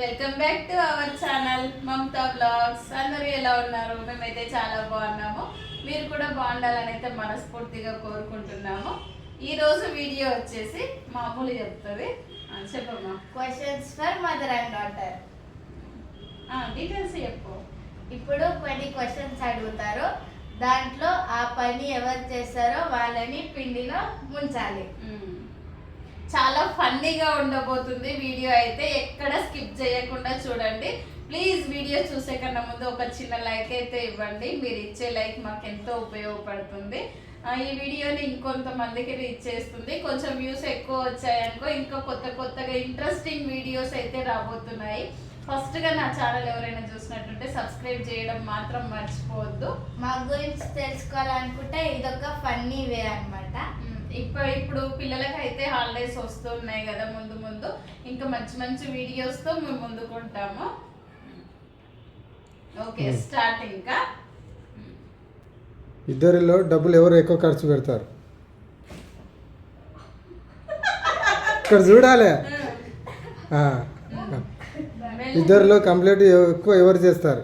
Welcome back to our channel Mamata blogs అందరూ ఎలా ఉన్నారు? మేమైతే చాలా బాగున్నాము. మీరు కూడా బాగుండాలని అయితే మనస్ఫూర్తిగా కోరుకుంటున్నాము. ఈ రోజు వీడియో వచ్చేసి మామూలు చెప్తుంది. చెప్పమ్మా. Questions for mother and daughter details చెప్పు. ఇప్పుడు కొన్ని క్వశ్చన్స్ అడుగుతారు. దాంట్లో ఆ పని ఎవరు చేస్తారో వాళ్ళని పిండిలో ముంచాలి. చాలా ఫన్నీగా ఉండబోతుంది వీడియో అయితే. ఎక్కడ స్కిప్ చేయకుండా చూడండి. ప్లీజ్ వీడియో చూసే కన్నా ముందు ఒక చిన్న లైక్ అయితే ఇవ్వండి. మీరు ఇచ్చే లైక్ మాకు ఎంతో ఉపయోగపడుతుంది. ఈ వీడియోని ఇంకొంతమందికి రీచ్ చేస్తుంది. కొంచెం వ్యూస్ ఎక్కువ వచ్చాయనుకో ఇంకా కొత్త కొత్తగా ఇంట్రెస్టింగ్ వీడియోస్ అయితే రాబోతున్నాయి. ఫస్ట్గా నా ఛానల్ ఎవరైనా చూసినట్టుంటే సబ్స్క్రైబ్ చేయడం మాత్రం మర్చిపోవద్దు. మా గురించి తెలుసుకోవాలనుకుంటే ఇదొక ఫన్నీ వే అన్నమాట. మ్మ్. ఇప్పుడు ఇప్పుడు పిల్లలకి అయితే హాలిడేస్ వస్తున్నాయి కదా ముందు ముందు. ఇంకా మంచి మంచి వీడియోస్తో మేము ముందుకుంటాము. ఓకే. స్టార్ట్ ఇంకా ఇద్దరిలో డబ్బులు ఎవరు ఎక్కువ ఖర్చు పెడతారు? ఇక్కడ చూడాలి. ఆ. ఇద్దరిలో కంప్లీట్ ఎక్కువ ఎవరు చేస్తారు?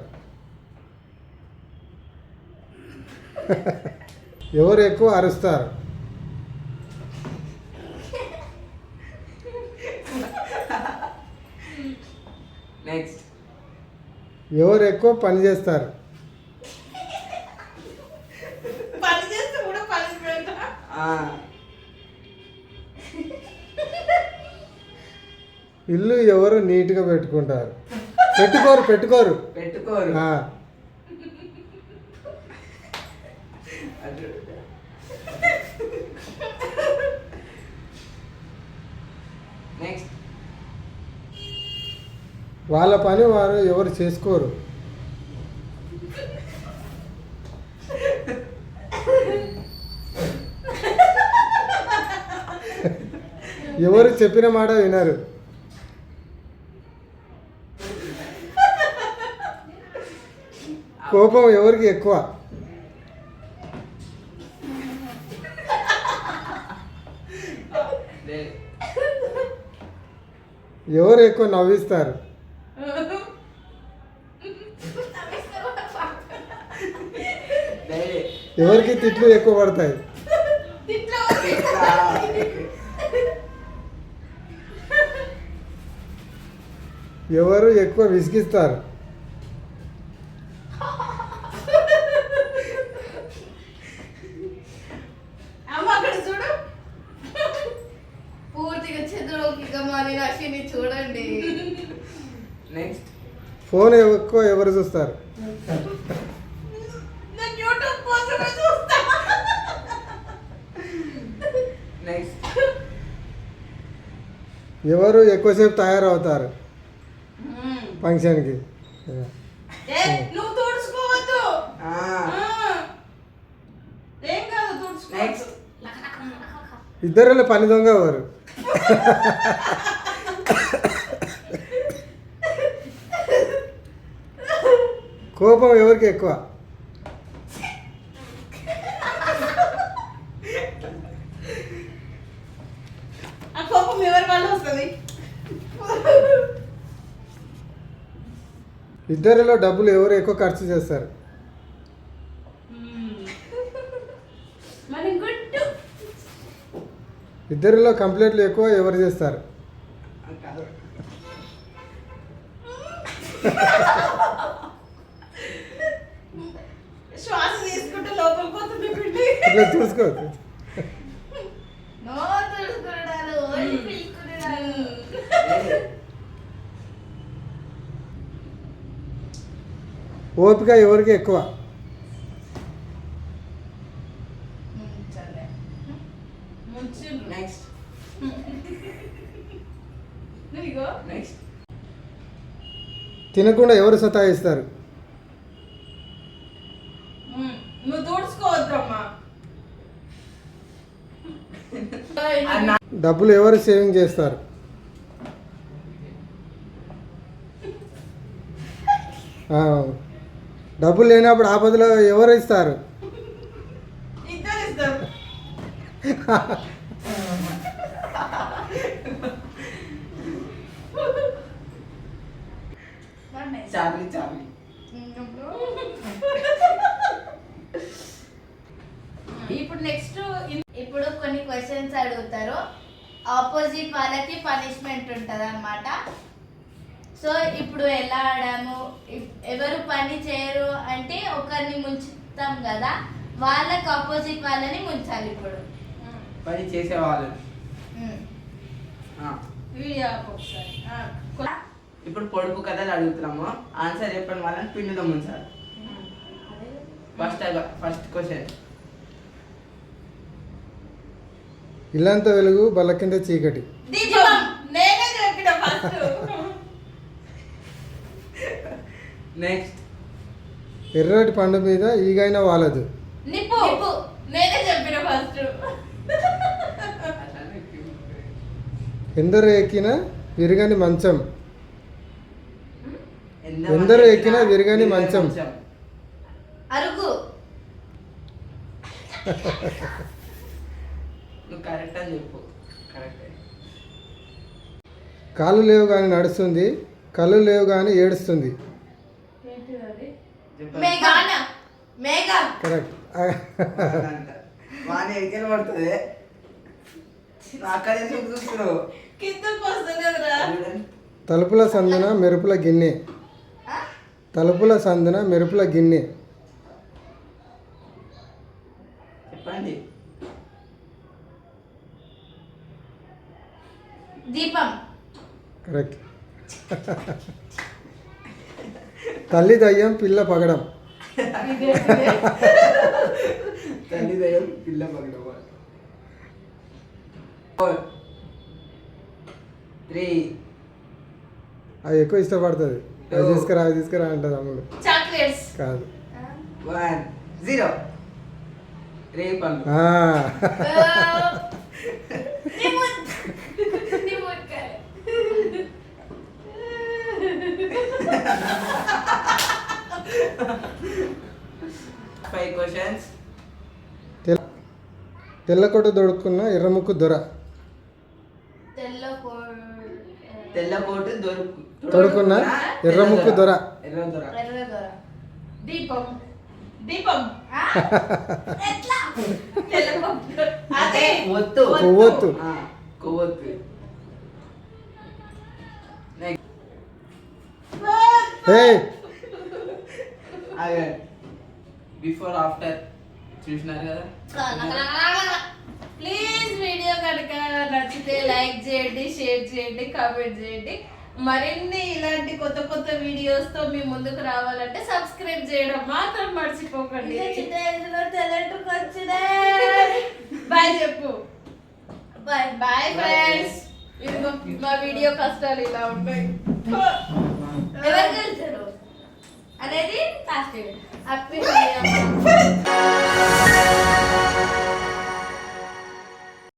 ఎవరు ఎక్కువ అరుస్తారు నెక్స్ట్ ఎవరు ఎక్కువ పని చేస్తారు? ఇల్లు ఎవరు నీట్గా పెట్టుకుంటారు? పెట్టుకోరు పెట్టుకోరు. పెట్టుకోరు. నెక్స్ట్ వాళ్ళ పని వారు ఎవరు చేసుకోరు. ఎవరు చెప్పిన మాట వినరు. కోపం ఎవరికి ఎక్కువ? ఎవరు ఎక్కువ నవ్విస్తారు? ఎవరికి తిట్లు ఎక్కువ పడతాయి. ఎవరు ఎక్కువ విసిగిస్తారు? చూడండి. నెక్స్ట్ ఫోన్ ఎక్కువ ఎవరు చూస్తారు నేను యూట్యూబ్ కోసమే చూస్తా నెక్స్ట్ ఎవరు ఎక్కువసేపు తయారవుతారు? ఫంక్షన్కి. ఇద్దరిలో పని దొంగ ఎవరు? కోపం ఎవరికి ఎక్కువ ఆ కోపం ఎవరి వల్ల వస్తుంది ఇద్దరిలో డబ్బులు ఎవరు ఎక్కువ ఖర్చు చేస్తారు? ఇద్దరిలో కంప్లైంట్లు ఎక్కువ ఎవరు చేస్తారు? కాదు. శ్వాస తీసుకుంటే లోపలికి పోతుంది పిండి ఇట్లా చూసుకోవచ్చు ఓపిక ఎవరికి ఎక్కువ? తినకుండా ఎవరు సతాయిస్తారు? డబ్బులు ఎవరు సేవింగ్ చేస్తారు? ఆ, డబ్బులు లేనప్పుడు ఆపదలో ఎవరు ఇస్తారు? ఇప్పుడు నెక్స్ట్ ఇప్పుడు కొన్ని క్వశ్చన్స్ అడుగుతారు. ఆపోజిట్ వాళ్ళకి పనిష్మెంట్ ఉంటుంది అనమాట సో ఇప్పుడు ఎలా ఆడాము? ఎవరు పని చేయరు అంటే ఒకరిని ముంచుతాం కదా వాళ్ళకి ఆపోజిట్ వాళ్ళని ముంచాలి ఇప్పుడు. పని చేసేవాళ్ళు. వీడియో ఒకసారి. ఆ, కొ- ఇప్పుడు పొడుపు కథలు అడుగుతున్నాము. ఆన్సర్ చెప్పండి వాళ్ళని పిండిలో ముంచాలి. First first question. ఇల్లంత వెలుగు బల్ల కింద చీకటి. దీపం నేనే చెప్పిన ఫస్ట్ నెక్స్ట్ ఎర్రటి పండు మీద ఈగైన వాలదు. నిప్పు. నేనే చెప్పిన ఫస్ట్ ఎందరు ఎక్కిన విరగని మంచం. ఎందరు ఎక్కినా విరగని మంచం. అరుగు. నువ్వు కరెక్ట్ అని చెప్పు. కరెక్ట్ కాళ్ళు లేవు కానీ నడుస్తుంది కళ్ళు లేవు కానీ ఏడుస్తుంది. మేఘాన. మేఘం. కరెక్ట్. ఎక్కడ పడుతుంది. అక్కడ చూస్తున్నావు తలుపుల సందున మెరుపుల గిన్నె. ఆ? తలుపుల సందున మెరుపుల గిన్నె. చెప్పండి. దీపం. కరెక్ట్. తల్లి దయ్యం పిల్ల పగడం. తల్లి దగ్గర పిల్ల త్రీ అది ఎక్కువ ఇష్టపడుతుంది. అది తీసుకురా అది తీసుకురా అంటది అమ్ముడు. చాక్లెట్స్ కాదు. వన్ జీరో రేపల్లు ఆ, ఫైవ్ క్వశ్చన్స్ తెల్ల తెల్లకొట్టు దొడుక్కున్న ఎర్రముక్కు దొర. తెల్ల కో- తెల్ల కోటు దొరుకు తొడుక్కున్న ఎర్ర ముక్కు దొర. దీపం. కొవ్వొత్తు. కొవ్వొత్తు. బిఫోర్ ఆఫ్టర్ చూసినారు కదా? ప్లీజ్ వీడియో కనుక నచ్చితే లైక్ చేయండి షేర్ చేయండి కామెంట్ చేయండి. మరిన్ని ఇలాంటి కొత్త కొత్త వీడియోస్తో మీ ముందుకు రావాలంటే సబ్స్క్రైబ్ చేయడం మాత్రం మర్చిపోకండి. బాయ్ చెప్పు. బాయ్ బాయ్ ఫ్రెండ్స్ ఇదిగో మా వీడియో కష్టాలు ఇలా ఉంటాయి. ఎవరు అనేది లాస్ట్ హ్యాపీ